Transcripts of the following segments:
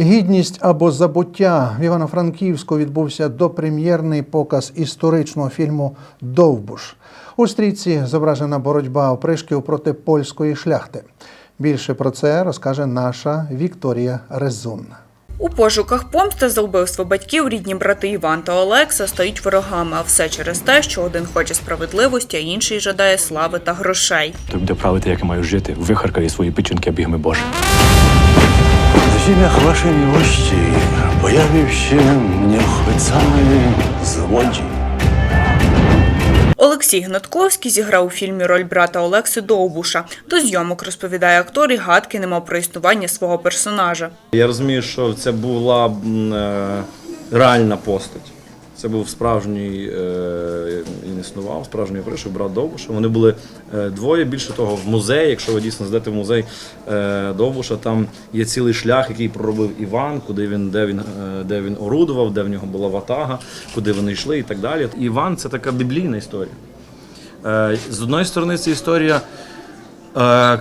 Гідність або забуття в Івано-Франківську відбувся допрем'єрний показ історичного фільму Довбуш. У стрічці зображена боротьба опришків проти польської шляхти. Більше про це розкаже наша Вікторія Резун. У пошуках помсти за вбивство батьків рідні брати Іван та Олекса стають ворогами, а все через те, що один хоче справедливості, а інший жадає слави та грошей. Той буде правити, як я маю жити, вихаркає свої печінки бігми Боже. В ziemiach waszej miłości pojawił się nieochwycony złodziej. Олексій Гнатковський зіграв у фільмі роль брата Олекси Довбуша. До зйомок розповідає актор і гадки не мав про існування свого персонажа. Я розумію, що це була е, реальна постать. Це був справжній, існував, справжній пришив, брат Довбуша. Вони були е, двоє. Більше того, в музеї, якщо ви дійсно здете в музей е, Довбуша, там є цілий шлях, який проробив Іван, куди він, де він, е, де він орудував, де в нього була ватага, куди вони йшли і так далі. Іван це така біблійна історія. З одної сторони, це історія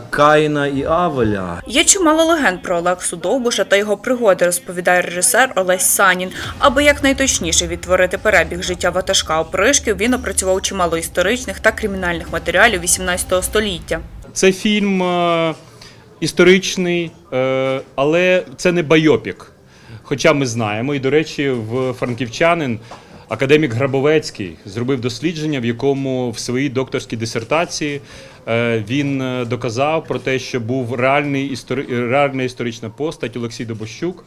Каїна і Авеля. Є чимало легенд про Олексу Довбуша та його пригоди, розповідає режисер Олесь Санін. Аби якнайточніше відтворити перебіг життя ватажка опришків, він опрацював чимало історичних та кримінальних матеріалів XVIII століття. Це фільм е, історичний, е, але це не байопік. Хоча ми знаємо, і до речі, в франківчанин академік Грабовецький зробив дослідження, в якому в своїй докторській дисертації е, він е, доказав про те, що був реальний істори... реальна історична постать Олексій Добощук,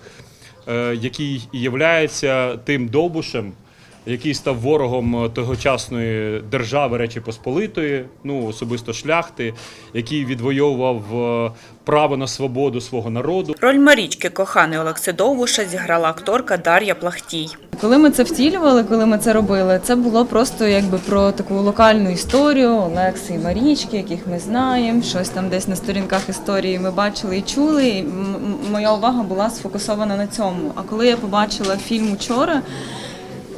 е, який являється тим довбушем, який став ворогом тогочасної держави Речі Посполитої, ну особисто шляхти, який відвоював право на свободу свого народу. Роль Марічки, коханої Олекси Довбуша, зіграла акторка Дар'я Плахтій. Коли ми це втілювали, коли ми це робили, це було просто якби про таку локальну історію Олекси і Марічки, яких ми знаємо. Щось там десь на сторінках історії ми бачили і чули. І моя увага була сфокусована на цьому. А коли я побачила фільм учора,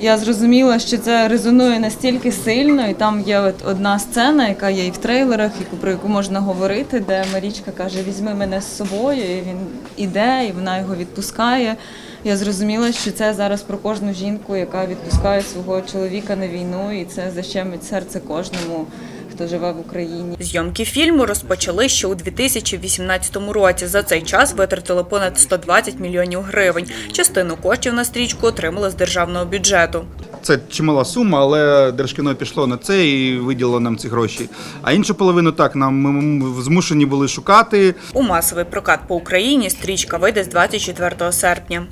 я зрозуміла, що це резонує настільки сильно, і там є от одна сцена, яка є і в трейлерах, і про яку можна говорити, де Марічка каже: Візьми мене з собою. І він іде, і вона його відпускає. Я зрозуміла, що це зараз про кожну жінку, яка відпускає свого чоловіка на війну, і це защемить серце кожному, хто живе в Україні. Зйомки фільму розпочали ще у 2018 році. За цей час витратили понад 120 мільйонів гривень. Частину коштів на стрічку отримали з державного бюджету. Це чимала сума, але Держкіно пішло на це і виділило нам ці гроші. А іншу половину так нам ми змушені були шукати. У масовий прокат по Україні стрічка вийде з 24 серпня.